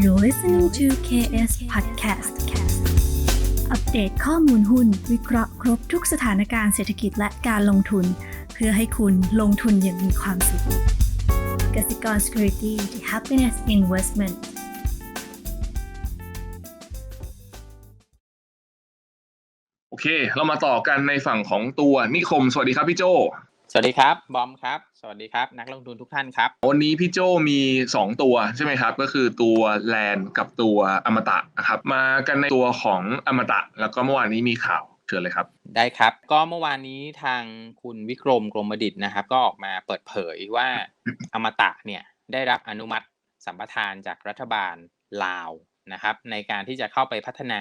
You're listening to KS Podcast อัปเดตข้อมูลหุ้น วิเคราะห์ครบทุกสถานการณ์เศรษฐกิจและการลงทุน เพื่อให้คุณลงทุนอย่างมีความสุขกสิกร Security the Happiness Investment โอเค เรามาต่อกันในฝั่งของตัวนิคม สวัสดีครับพี่โจ สวัสดีครับ บอมครับ สวัสดีครับ นักลงทุนทุกท่านครับ วันนี้พี่โจมี 2 ตัวใช่ไหมครับ ก็คือตัวแลนกับตัวอมตะนะครับ มากันในตัวของอมตะ แล้วก็เมื่อวานนี้มีข่าวเชิญเลยครับ ได้ครับ ก็เมื่อวานนี้ทางคุณวิกรมกรมดิตนะครับ ก็ออกมาเปิดเผยว่าอมตะเนี่ยได้รับอนุมัติสัมปทานจากรัฐบาลลาว นะครับในการที่จะเข้าไปพัฒนา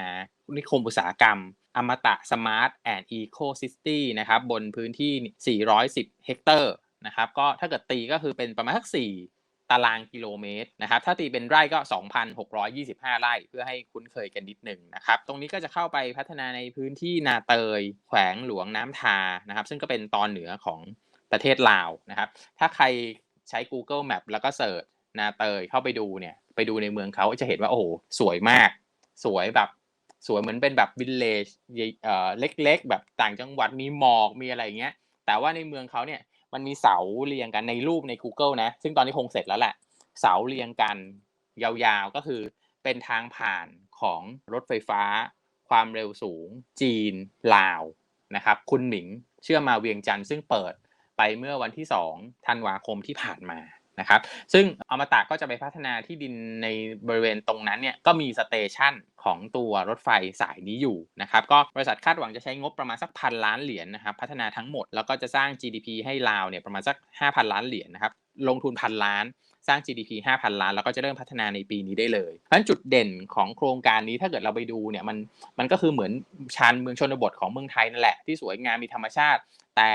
นิคมอุตสาหกรรม อมตะสมาร์ทแอนด์อีโคซิสตี้นะครับบนพื้นที่ 410 เฮกเตอร์นะครับก็ถ้าเกิดตีก็คือเป็นประมาณสัก4ตารางกิโลเมตรนะครับถ้าตีเป็นไร่ก็ 2,625 ไร่เพื่อให้คุ้นเคยกันนิดหนึ่งนะครับตรงนี้ก็จะเข้าไปพัฒนาในพื้นที่นาเตย แขวงหลวงน้ำทานะครับซึ่งก็เป็นตอนเหนือของประเทศลาวนะครับถ้าใครใช้ Google Map แล้วก็เสิร์ชนาเตยเข้าไปดูเนี่ย ไปดูในเมืองเขาจะเห็นว่าโอ้โหสวยมาก สวยแบบสวยเหมือนเป็นแบบวิลเลจเอ่อเล็กๆ แบบต่างจังหวัดมีหมอกมีอะไรอย่างเงี้ย แต่ว่าในเมืองเขาเนี่ยมันมีเสาเรียงกันในรูปใน Google นะ ซึ่งตอนนี้คงเสร็จแล้วแหละ เสาเรียงกันยาวๆก็คือเป็นทางผ่านของรถไฟฟ้า ความเร็วสูง จีน ลาวนะครับ คุณหมิงเชื่อมาเวียงจันทร์ซึ่งเปิดไปเมื่อวันที่ 2 ธันวาคมที่ผ่านมา นะครับ ซึ่งอมตะก็จะไปพัฒนาที่ดินในบริเวณตรงนั้นเนี่ยก็มีสเตชันของตัวรถไฟสายนี้อยู่นะครับก็บริษัทคาดหวังจะใช้งบประมาณสักพันล้านเหรียญนะครับพัฒนาทั้งหมดแล้วก็จะสร้าง GDP ให้ลาวเนี่ยประมาณสัก 5,000 ล้านเหรียญนะครับลงทุนพันล้านสร้าง GDP 5,000 ล้าน แล้วก็จะเริ่มพัฒนาในปีนี้ได้เลยเพราะฉะนั้นจุดเด่นของโครงการนี้ถ้าเกิดเราไปดูเนี่ยมันมันก็คือเหมือนชานเมืองชนบทของเมืองไทยนั่นแหละที่สวยงามมีธรรมชาติ แต่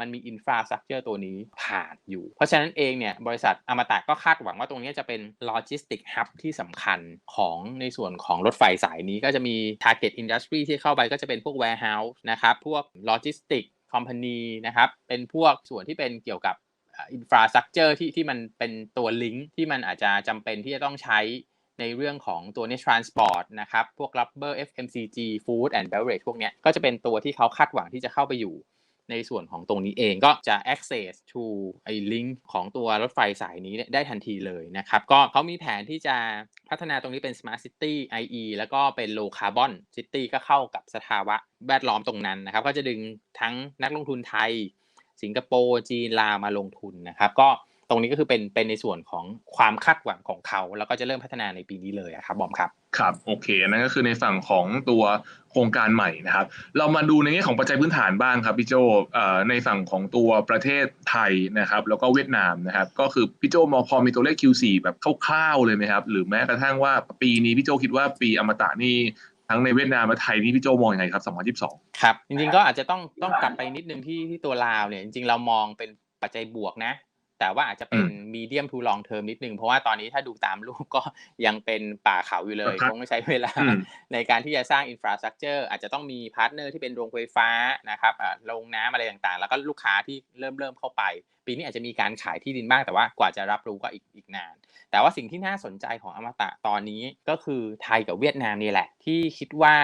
มันมีอินฟราสตรักเจอร์ตัวนี้ผ่านอยู่ เพราะฉะนั้นเองเนี่ยบริษัทอมตะก็คาดหวังว่าตรงนี้จะเป็นโลจิสติกฮับที่สำคัญของในส่วนของรถไฟสายนี้ก็จะมี Target Industry ที่เข้าไปก็จะเป็นพวก Warehouse นะครับพวก Logistic Company นะครับเป็นพวกส่วนที่เป็นเกี่ยวกับอินฟราสตรักเจอร์ที่ที่มันเป็นตัวลิงก์ที่มันอาจจะจำเป็นที่จะต้องใช้ในเรื่องของตัวนี้ transport นะครับ พวก rubber FMCG food and beverage พวกเนี้ยก็จะเป็นตัวที่เขาคาดหวังที่จะเข้าไปอยู่ ในส่วนของตรงนี้เองก็จะ access to ไอ้ link ของตัวรถไฟสายนี้ได้ทันทีเลยนะครับ ก็เขามีแผนที่จะพัฒนาตรงนี้เป็น smart city IE แล้วก็เป็น low carbon city ก็เข้ากับสภาวะแวดล้อมตรงนั้นนะครับ ก็จะดึงทั้งนักลงทุนไทย สิงคโปร์จีนลาวมาลงทุนนะครับ ก็ตรงนี้ก็คือเป็นเป็นในส่วนของความคาดหวังของเขา แล้วก็จะเริ่มพัฒนาในปีนี้เลยครับบอมครับ ครับโอเคนั่นก็คือในฝั่งของตัวโครงการใหม่นะครับ เรามาดูในแง่ของปัจจัยพื้นฐานบ้างครับพี่โจในฝั่งของตัวประเทศไทยนะครับ แล้วก็เวียดนามนะครับ ก็คือพี่โจมองพอมีตัวเลข Q4 แบบคร่าวๆเลยไหมครับ หรือแม้กระทั่งว่าปีนี้พี่โจคิดว่าปีอมตะนี่ทั้งในเวียดนามและไทยนี่พี่โจมองอยังไงครับ 2022 ครับ จริงๆก็อาจจะต้องต้องกลับไปนิดนึงที่ที่ตัวลาวเนี่ยจริงๆเรามองเป็นปัจจัยบวกนะ แต่ว่าอาจจะเป็นมีเดียมทูลองเทอมนิดนึง เพราะว่าตอนนี้ถ้าดูตามรูปก็ยังเป็นป่าเขาอยู่เลยคงไม่ใช้เวลาในการที่จะสร้างอินฟราสตรักเจอร์อาจจะต้องมีพาร์ทเนอร์ที่เป็นโรงไฟฟ้านะครับโรงน้ำอะไรต่างๆ แล้วก็ลูกค้าที่เริ่มเริ่มเข้าไป ปีนี้อาจจะมีการขายที่ดินบ้างแต่ว่ากว่าจะรับรู้ก็อีกอีกนาน แต่ว่าสิ่งที่น่าสนใจของอมตะตอนนี้ก็คือไทยกับเวียดนามนี่แหละ ที่คิดว่า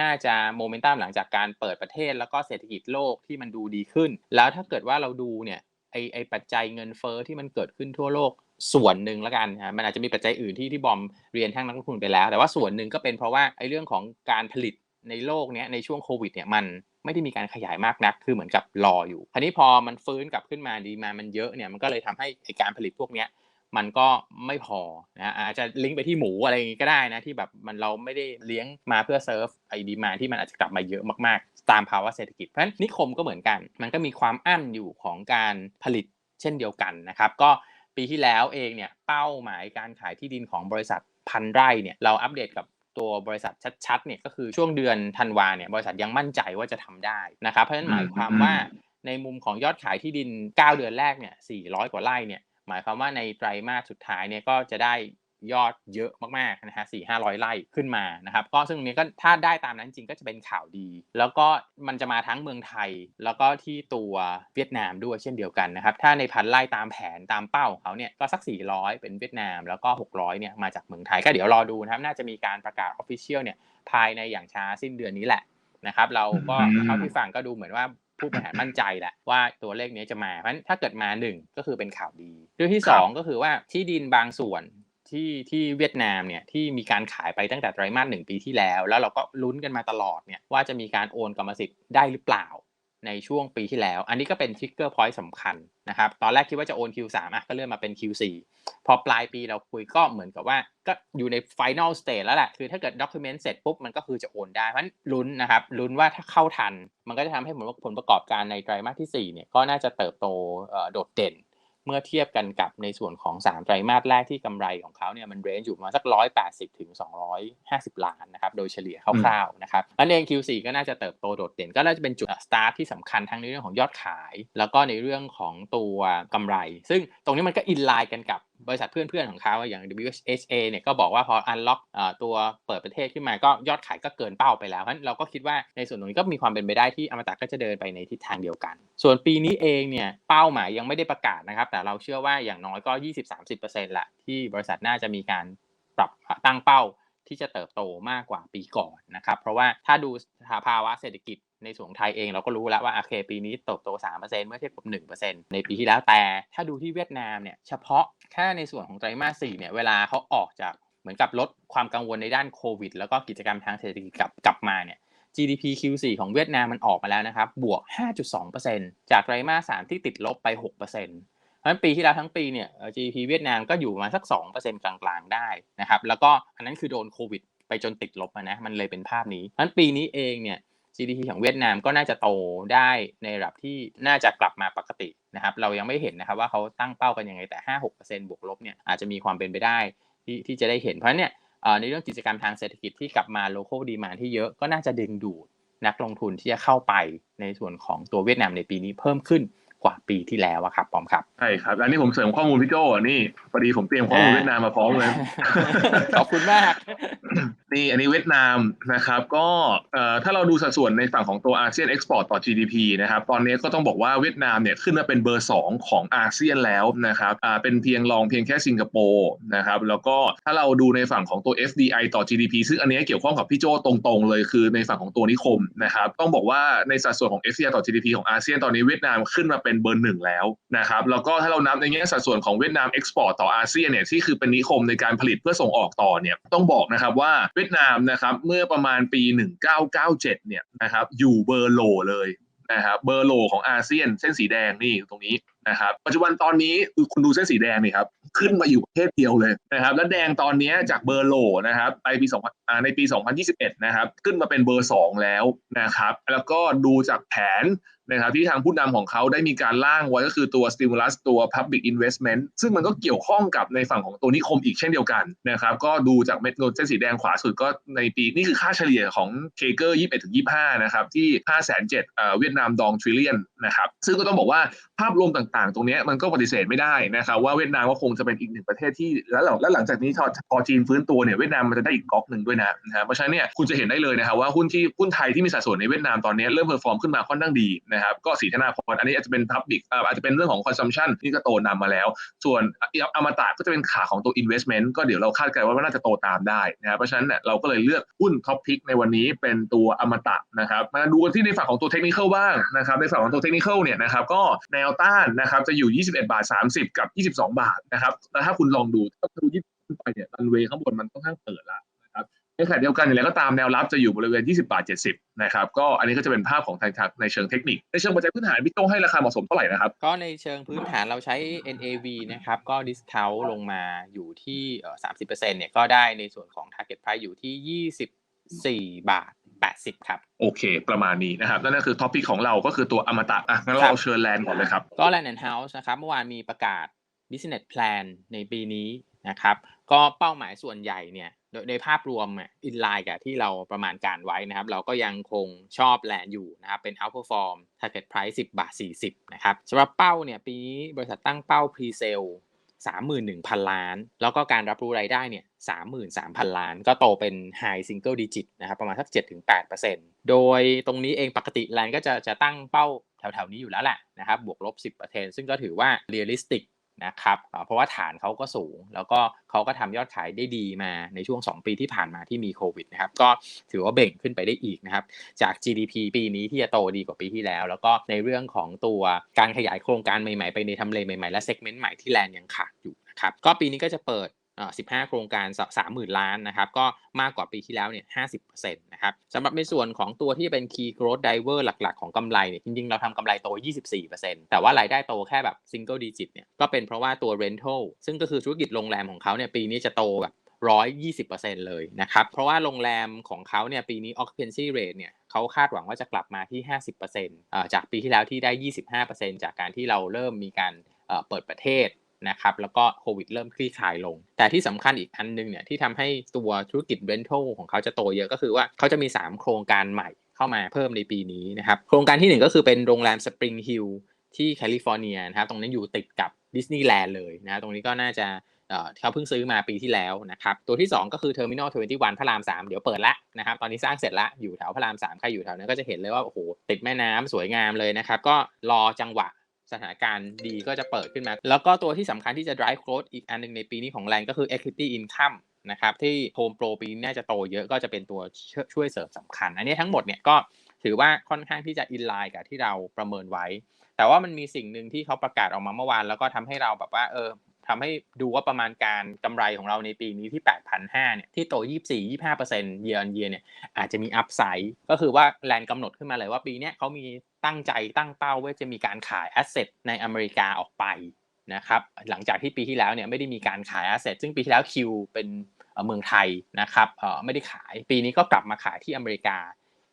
น่าจะโมเมนตัมหลังจากการเปิดประเทศ แล้วก็เศรษฐกิจโลกที่มันดูดีขึ้น แล้วถ้าเกิดว่าเราดูเนี่ยไอไอปัจจัยเงินเฟอ้อที่มันเกิดขึ้นทั่วโลกส่วนหนึ่งแล้วกันนะมันอาจจะมีปัจจัยอื่นที่ที่บอมเรียนทางนักลงทุนไปแล้ว แต่ว่าส่วนหนึ่งก็เป็นเพราะว่าไอเรื่องของการผลิตในโลกเนี้ยในช่วงโควิดเนี่ยมันไม่ได้มีการขยายมากนัก คือเหมือนกับรออยู่ทีนี้พอมันฟื้นกลับขึ้นมาดีมามันเยอะเนี่ยมันก็เลยทำให้ไอการผลิตพวกเนี้ยมันก็ไม่พอนะอาจจะลิงก์ไปที่หมูอะไรอย่างงี้ก็ได้นะที่แบบมันเราไม่ได้เลี้ยงมาเพื่อเซิร์ฟไอ้ดีมาที่มันอาจจะกลับมาเยอะมาก ตามภาวะเศรษฐกิจเพราะฉะนั้นนิคมก็เหมือนกัน มันก็มีความอั้นอยู่ของการผลิตเช่นเดียวกันนะครับ ก็ปีที่แล้วเองเนี่ยเป้าหมายการขายที่ดินของบริษัทพันไร่เนี่ยเราอัปเดตกับตัวบริษัทชัดๆเนี่ยก็คือช่วงเดือนธันวาเนี่ยบริษัทยังมั่นใจว่าจะทำได้นะครับ เพราะฉะนั้นหมายความว่าในมุมของยอดขายที่ดิน 9 เดือนแรกเนี่ย400 กว่าไร่เนี่ยหมายความว่าในไตรมาสสุดท้ายเนี่ยก็จะได้ ยอดเยอะมากๆนะฮะสี่ห้าร้อยไร่ขึ้นมานะครับก็ซึ่งตรงนี้ก็ถ้าได้ตามนั้นจริงก็จะเป็นข่าวดี แล้วก็มันจะมาทั้งเมืองไทย แล้วก็ที่ตัวเวียดนามด้วยเช่นเดียวกันนะครับถ้าในพันไร่ตามแผนตามเป้าของเขาเนี่ยก็สัก 400 เป็นเวียดนาม แล้วก็ 600เนี่ยมาจากเมืองไทยก็เดี๋ยวรอดูนะครับน่าจะมีการประกาศออฟฟิเชียลเนี่ยภายในอย่างช้าสิ้นเดือนนี้แหละนะครับเราก็เท่าที่ฟังก็ดูเหมือนว่าผู้บริหารมั่นใจแหละว่าตัวเลขนี้จะมาเพราะฉะนั้นถ้าเกิดมาหนึ่งก็คือเป็นข่าวดีเรื่องที่สองก็คือว่าที่ดินบางส่วน ที่ที่เวียดนามเนี่ยที่มีการขายไปตั้งแต่ไตรมาสหนึ่งปีที่แล้ว แล้วเราก็ลุ้นกันมาตลอดเนี่ยว่าจะมีการโอนกรรมสิทธิ์ได้หรือเปล่าในช่วงปีที่แล้ว อันนี้ก็เป็นทริกเกอร์พอยต์สำคัญนะครับ ตอนแรกคิดว่าจะโอน Q3 อะก็เลื่อนมาเป็น Q4 พอปลายปีเราคุยก็เหมือนกับว่าก็อยู่ใน Final Stage แล้วแหละ คือถ้าเกิด Document เสร็จปุ๊บ มันก็คือจะโอนได้ เพราะฉะนั้นลุ้นนะครับ ลุ้นว่าถ้าเข้าทัน มันก็จะทำให้ผลผลประกอบการในไตรมาสที่ 4 เนี่ย ก็น่าจะเติบโตโดดเด่น เมื่อเทียบกันกับในส่วนของ 3 ไตรมาสแรกที่กำไรของเขาเนี่ยมันเรนจ์อยู่มาสัก 180 ถึง 250 ล้านนะครับโดยเฉลี่ยคร่าวๆนะครับอันเอง Q4 ก็น่าจะเติบโตโดดเด่น ก็น่าจะเป็นจุดสตาร์ทที่สำคัญทั้งในเรื่องของยอดขาย แล้วก็ในเรื่องของตัวกำไร ซึ่งตรงนี้มันก็อินไลน์กันกับบริษัทเพื่อนๆของเขาอย่าง WHA เนี่ยก็บอกว่าพออันล็อกตัวเปิดประเทศขึ้นมาก็ยอดขายก็เกินเป้าไปแล้วเพราะฉะนั้นเราก็คิดว่าในส่วนตรงนี้ก็มีความเป็นไปได้ที่อมตะก็จะเดินไปในทิศทางเดียวกัน ส่วนปีนี้เองเนี่ยเป้าหมายยังไม่ได้ประกาศนะครับ แต่เราเชื่อว่าอย่างน้อยก็ 20-30%ละที่บริษัทน่าจะมีการปรับตั้งเป้า ที่จะเติบโตมากกว่าปีก่อนนะครับเพราะว่าถ้าดูสภาวะเศรษฐกิจในส่วนไทยเองเราก็รู้แล้วว่าโอเคปีนี้เติบโต 3%เมื่อเทียบกับ 1%ในปีที่แล้วแต่ถ้าดูที่เวียดนามเนี่ยเฉพาะแค่ในส่วนของไตรมาส 4 เนี่ยเวลาเขาออกจากเหมือนกับลดความกังวลในด้านโควิด แล้วก็กิจกรรมทางเศรษฐกิจกลับกลับมาเนี่ย GDP Q4 ของเวียดนามมันออกมาแล้วนะครับ บวก 5.2%จากไตรมาส 3 ที่ติดลบไป 6% ราะฉะนั้นปีที่แล้วทั้งปีเนี่ย GDP เวียดนามก็อยู่ประมาณสัก2%กลางๆได้นะครับ แล้วก็อันนั้นคือโดนโควิดไปจนติดลบอะนะมันเลยเป็นภาพนี้เพราะฉะนั้นปีนี้เองเนี่ย GDP ของเวียดนามก็น่าจะโตได้ในระดับที่น่าจะกลับมาปกตินะครับ เรายังไม่เห็นนะครับว่าเขาตั้งเป้ากันยังไงแต่ 5-6%บวกลบเนี่ยอาจจะมีความเป็นไปได้ที่ที่จะได้เห็นเพราะเนี่ยในเรื่องกิจกรรมทางเศรษฐกิจที่กลับมา local demand ที่เยอะก็น่าจะดึงดูดนักลงทุนที่จะเข้าไปในส่วนของตัวเวียดนามในปีนี้เพิ่มขึ้น ว่าปีที่แล้วอะครับปอมครับใช่ครับ อันนี้ผมเสริมข้อมูลพี่โจนี่พอดีผมเตรียมข้อมูลอ่าเวียดนามมาพร้อมเลยขอบคุณมาก นี่อันนี้เวียดนามนะครับก็ถ้าเราดูสัดส่วนในฝั่งของตัวอาเซียนเอ็กซ์พอร์ตต่อ GDP นะครับตอนนี้ก็ต้องบอกว่าเวียดนามเนี่ยขึ้นมาเป็นเบอร์ 2 ของอาเซียนแล้วนะครับเป็นเพียงรองเพียงแค่สิงคโปร์นะครับแล้วก็ถ้าเราดูในฝั่งของตัว FDI ต่อ GDP ซึ่งอันนี้เกี่ยวข้องกับพี่โจตรงๆ เลยคือในฝั่งของตัวนิคมนะครับต้องบอกว่าในสัดส่วนของ FDI ต่อ GDP ของอาเซียนตอนนี้เวียดนามขึ้นมาเป็นเบอร์หนึ่งแล้วนะครับแล้วก็ถ้าเรานับในแง่สัดส่วนของเวียดนามเอ็กซ์พอร์ตต่ออาเซียนเนี่ยที่คือเป็นนิคมในการผลิตเพื่อส่งออกต่อเนี่ยต้องบอกนะครับว่าเวียดนามนะครับ เมื่อประมาณปี 1997 เนี่ยนะครับ อยู่เบอร์โลเลยนะครับ เบอร์โลของอาเซียนเส้นสีแดงนี่ตรงนี้ นะครับปัจจุบันตอนนี้คุณดูเส้นสีแดงนี่ครับขึ้นมาอยู่ประเทศเดียวเลยนะครับและแดงตอนนี้จากเบอร์โลนะครับไปปี2อ่าในปี 2021 นะครับขึ้นมาเป็นเบอร์ 2 แล้วนะครับแล้วก็ดูจากแผนนะครับที่ทางผู้นำของเขาได้มีการร่างไว้ก็คือตัว stimulus ตัว public investment ซึ่งมันก็เกี่ยวข้องกับในฝั่งของตัวนิคมอีกเช่นเดียวกันนะครับก็ดูจากเม็ดเงินเส้นสีแดงขวาสุดก็ในปีนี่คือค่าเฉลี่ยของเคเกอร์21ถึง25นะครับที่5 7 0 0 0เอ่อเวียดนามดองทริลเลียนนะครับซึ่งก็ต้องบอกว่าภาพรวมต่างๆ ตรงนี้มันก็ปฏิเสธไม่ได้นะครับว่าเวียดนามก็คงจะเป็นอีกหนึ่งประเทศที่แล้วหลังแล้วหลังจากนี้พอจีนฟื้นตัวเนี่ยเวียดนามมันจะได้อีกก๊อกหนึ่งด้วยนะนะเพราะฉะนั้นเนี่ยคุณจะเห็นได้เลยนะครับว่าหุ้นที่หุ้นไทยที่มีสัดส่วนในเวียดนามตอนนี้เริ่มเพอร์ฟอร์มขึ้นมาค่อนข้างดีนะครับก็สีธนาพรอันนี้อาจจะเป็นพับบิกอาจจะเป็นเรื่องของคอนซัมชันที่ก็โตนำมาแล้ว ส่วนอมตะก็จะเป็นขาของตัว investment ก็เดี๋ยวเราคาดการณ์ว่าน่าจะโตตามได้นะครับเพราะฉะนั้นเนี่ยเราก็เลยเลือกหุ้นท็อปพิกในวันนี้เป็นตัวอมตะนะครับมาดูกันที่ในฝั่งของตัวเทคนิคบ้างนะครับในฝั่งของตัวเทคนิคเนี่ยนะครับก็แนววต้านนะครับจะอยู่ 21 บาท 30 กับ 22 บาทนะครับแล้วถ้าคุณลองดูถ้าดูยี่ขึ้นไปเนี่ยรันเวย์ข้างบนมันค่อนข้างเปิดแล้วนะครับในขณะเดียวกันอย่างไรก็ตามแนวรับจะอยู่บริเวณ 20 บาท 70 นะครับก็อันนี้ก็จะเป็นภาพของทางในเชิงเทคนิค ในเชิงปัจจัยพื้นฐานพี่โต้งให้ราคาเหมาะสมเท่าไหร่นะครับ ก็ในเชิงพื้นฐานเราใช้ NAV นะครับก็ discount ลงมาอยู่ที่ 30%เนี่ยก็ได้ในส่วนของ target price อยู่ที่ 24 บาท 80 ครับ โอเค ประมาณนี้นะครับ นั่นก็คือท็อปิกของเราก็คือตัวอมตะอะงั้นเราเอาเชิญแลนด์ก่อนเลยครับ ก็ Land and House นะครับเมื่อวานมีประกาศ business plan ในปีนี้นะครับก็เป้าหมายส่วนใหญ่เนี่ยโดยในภาพรวมเนี่ยอินไลน์กับที่เราประมาณการไว้นะครับ เราก็ยังคงชอบแลนอยู่นะครับ เป็น outperform target price 10 บาท 40 นะครับสำหรับเป้าเนี่ยปีนี้บริษัทตั้งเป้า pre sale 31,000 ล้าน แล้วก็การรับรู้รายได้เนี่ย33,000 ล้าน ก็โตเป็น high single digit นะครับประมาณสัก 7-8%โดยตรงนี้เองปกติแลนก็จะจะตั้งเป้าแถวๆนี้อยู่แล้วแหละนะครับบวกลบ 10%ซึ่งก็ถือว่า realistic นะครับเพราะว่าฐานเขาก็สูง แล้วก็เขาก็ทำยอดขายได้ดีมาในช่วง 2 ปีที่ผ่านมาที่มีโควิดนะครับก็ถือว่าเบ่งขึ้นไปได้อีกนะครับจาก GDP ปีนี้ที่จะโตดีกว่าปีที่แล้ว แล้วก็ในเรื่องของตัวการขยายโครงการใหม่ๆ ไปในทำเลใหม่ๆ และเซกเมนต์ใหม่ที่แลนด์ยังขาดอยู่นะครับก็ปีนี้ก็จะเปิด 15 โครงการ 30,000 ล้านนะครับก็มากกว่าปีที่แล้วเนี่ย 50%นะครับสำหรับในส่วนของตัวที่เป็น Key Growth Driver หลักๆ ของกำไรเนี่ยจริงๆ เราทำกำไรโต 24%แต่ว่ารายได้โตแค่แบบ Single Digit เนี่ยก็เป็นเพราะว่าตัว Rental ซึ่งก็คือธุรกิจโรงแรมของเขาเนี่ยปีนี้จะโตแบบ120%เลยนะครับ เพราะว่าโรงแรมของเขาเนี่ยปีนี้ occupancy rate เนี่ยเขาคาดหวังว่าจะกลับมาที่ 50%จากปีที่แล้วที่ได้ 25%จากการที่เราเริ่มมีการเปิดประเทศ นะครับแล้วก็โควิดเริ่มคลี่คลายลง แต่ที่สำคัญอีกอันนึงเนี่ยที่ทำให้ตัวธุรกิจเรนทัลของเขาจะโตเยอะก็คือว่าเขาจะมี 3 โครงการใหม่เข้ามาเพิ่มในปีนี้นะครับโครงการที่ 1 ก็คือเป็นโรงแรมสปริงฮิลที่แคลิฟอร์เนียนะครับตรงนี้อยู่ติดกับดิสนีย์แลนด์เลยนะตรงนี้ก็น่าจะเขาเพิ่งซื้อมาปีที่แล้วนะครับตัวที่ 2 ก็คือ Terminal 21 พระราม 3 เดี๋ยวเปิดละนะครับตอนนี้สร้างเสร็จแล้วอยู่แถวพระราม 3 ใครอยู่แถวนั้นก็จะเห็นเลยว่าโอ้โหติดแม่น้ำสวยงามเลยนะครับก็รอจังหวะ สถานการณ์ดีก็จะเปิดขึ้นมา แล้วก็ตัวที่สำคัญที่จะ drive growth อีกอันหนึ่งในปีนี้ของแลนก็คือ equity income นะครับที่ Home Pro ปีนี้น่าจะโตเยอะก็จะเป็นตัวช่วยเสริมสำคัญ อันนี้ทั้งหมดเนี่ยก็ถือว่าค่อนข้างที่จะอินไลน์กับที่เราประเมินไว้ แต่ว่ามันมีสิ่งหนึ่งที่เขาประกาศออกมาเมื่อวาน แล้วก็ทำให้เราแบบว่าเออ ทำให้ดูว่าประมาณการกำไรของเราในปีนี้ที่ 8,500เนี่ยที่โต 24-25% year on year เนี่ยอาจจะมีอัพไซด์ก็คือว่าแลนกำหนดขึ้นมาเลยว่าปีนี้เขามีตั้งใจตั้งเป้าว่าจะมีการขายแอสเซทในอเมริกาออกไปนะครับหลังจากที่ปีที่แล้วเนี่ยไม่ได้มีการขายแอสเซทซึ่งปีที่แล้วคิวเป็นเมืองไทยนะครับไม่ได้ขายปีนี้ก็กลับมาขายที่อเมริกา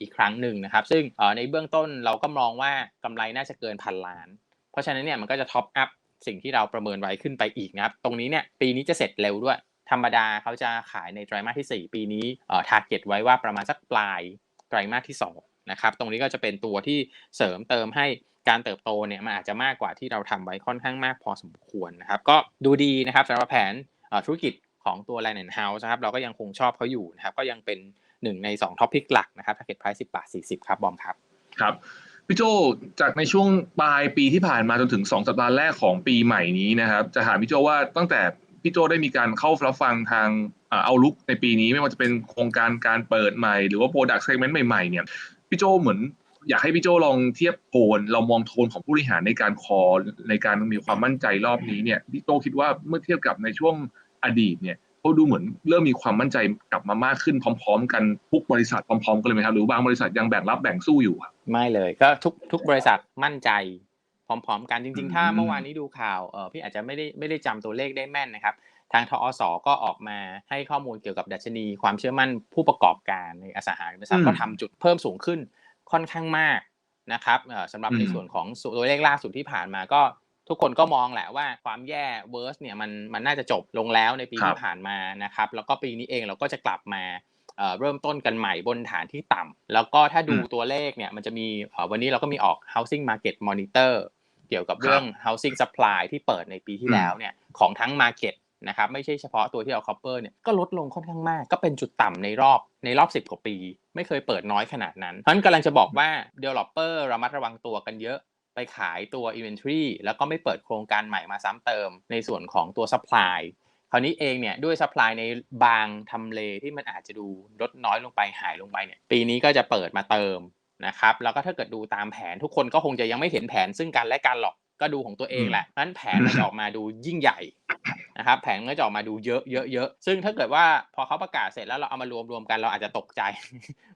อีกครั้งหนึ่งนะครับ ซึ่งในเบื้องต้นเราก็มองว่ากำไรน่าจะเกินพันล้าน เพราะฉะนั้นเนี่ยมันก็จะท็อปอัพ สิ่งที่เราประเมินไว้ขึ้นไปอีกนะครับ ตรงนี้เนี่ยปีนี้จะเสร็จเร็วด้วย ธรรมดาเขาจะขายในไตรมาสที่ 4 ปีนี้เอ่อทาร์เก็ตไว้ว่าประมาณสักปลายไตรมาสที่2นะครับตรงนี้ก็จะเป็นตัวที่เสริมเติมให้การเติบโตเนี่ยมันอาจจะมากกว่าที่เราทำไว้ค่อนข้างมากพอสมควรนะครับ ก็ดูดีนะครับสำหรับแผนธุรกิจของตัว Land and House นะครับเราก็ยังคงชอบเขาอยู่นะครับก็ยังเป็นหนึ่งใน2ท็อปพิกหลักนะครับ target price 10 บาท 40 ครับบอมครับครับ พี่โจจากในช่วงปลายปีที่ผ่านมาจนถึง 2 สัปดาห์แรกของปีใหม่นี้นะครับจะถามพี่โจว่าตั้งแต่พี่โจได้มีการเข้ารับฟังทางเอาลุกในปีนี้ไม่ว่าจะเป็นโครงการการเปิดใหม่หรือว่าโปรดักต์เซกเมนต์ใหม่ๆเนี่ยพี่โจเหมือนอยากให้พี่โจลองเทียบโทนเรามองโทนของผู้บริหารในการคอในการมีความมั่นใจรอบนี้เนี่ยพี่โจคิดว่าเมื่อเทียบกับในช่วงอดีตเนี่ย เขาดูเหมือนเริ่มมีความมั่นใจกลับมามากขึ้นพร้อม ๆ กันทุกบริษัทพร้อม ๆ กันเลยไหมครับหรือบางบริษัทยังแบ่งรับแบ่งสู้อยู่ครับไม่เลยก็ทุกทุกบริษัทมั่นใจพร้อม ๆ กันจริง ๆ ถ้าเมื่อวานนี้ดูข่าวเออพี่อาจจะไม่ได้ไม่ได้จำตัวเลขได้แม่นนะครับ ทางทอสก็ออกมาให้ข้อมูลเกี่ยวกับดัชนี ความเชื่อมั่นผู้ประกอบการในอสังหาริมทรัพย์ก็ทำจุดเพิ่มสูงขึ้นค่อนข้างมากนะครับสำหรับในส่วนของตัวเลขล่าสุดที่ผ่านมาก็ ทุกคนก็มองแหละว่าความแย่เวอร์สเนี่ยมันมันน่าจะจบลงแล้วในปีที่ผ่านมานะครับ แล้วก็ปีนี้เองเราก็จะกลับมาเริ่มต้นกันใหม่บนฐานที่ต่ำแล้วก็ถ้าดูตัวเลขเนี่ยมันจะมีวันนี้เราก็มีออก housing market monitor เกี่ยวกับเรื่อง housing supply ที่เปิดในปีที่แล้วเนี่ยของทั้ง market นะครับไม่ใช่เฉพาะตัวที่เอา copper เนี่ยก็ลดลงค่อนข้างมาก ก็เป็นจุดต่ำในรอบในรอบ 10 กว่าปี ไม่เคยเปิดน้อยขนาดนั้นเพราะฉะนั้นกำลังจะบอกว่า developer ระมัดระวังตัวกันเยอะ ไปขายตัว inventory แล้วก็ไม่เปิดโครงการใหม่มาซ้ำเติมในส่วนของตัว supply คราวนี้เองเนี่ยด้วย supply ในบางทำเลที่มันอาจจะดูลดน้อยลงไปหายลงไปเนี่ยปีนี้ก็จะเปิดมาเติมนะครับแล้วก็ถ้าเกิดดูตามแผนทุกคนก็คงจะยังไม่เห็นแผนซึ่งกันและกันหรอกก็ดูของตัวเองแหละนั้นแผนมันออกมาดูยิ่งใหญ่ นะครับแผนก็จะออกมาดูเยอะเยอะเยอะซึ่งถ้าเกิดว่าพอเขาประกาศเสร็จแล้วเราเอามารวมรวมกันเราอาจจะตกใจ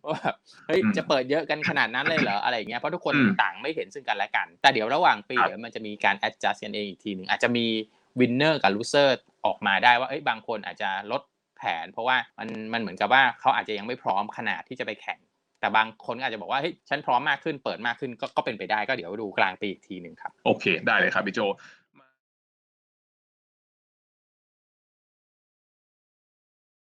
ว่าแบบเฮ้ยจะเปิดเยอะกันขนาดนั้นเลยเหรออะไรอย่างเงี้ยเพราะทุกคนต่างไม่เห็นซึ่งกันและกัน แต่เดี๋ยวระหว่างปีเดี๋ยวมันจะมีการ adjust กันเองอีกทีหนึ่งอาจจะมี winner กับ loser ออกมาได้ว่าเอ้ยบางคนอาจจะลดแผน เพราะว่ามันมันเหมือนกับว่าเขาอาจจะยังไม่พร้อมขนาดที่จะไปแข่ง แต่บางคนอาจจะบอกว่าเฮ้ยฉันพร้อมมากขึ้นเปิดมากขึ้นก็ก็เป็นไปได้ก็เดี๋ยวดูกลางปีอีกทีหนึ่งครับโอเค ได้เลยครับพี่โจ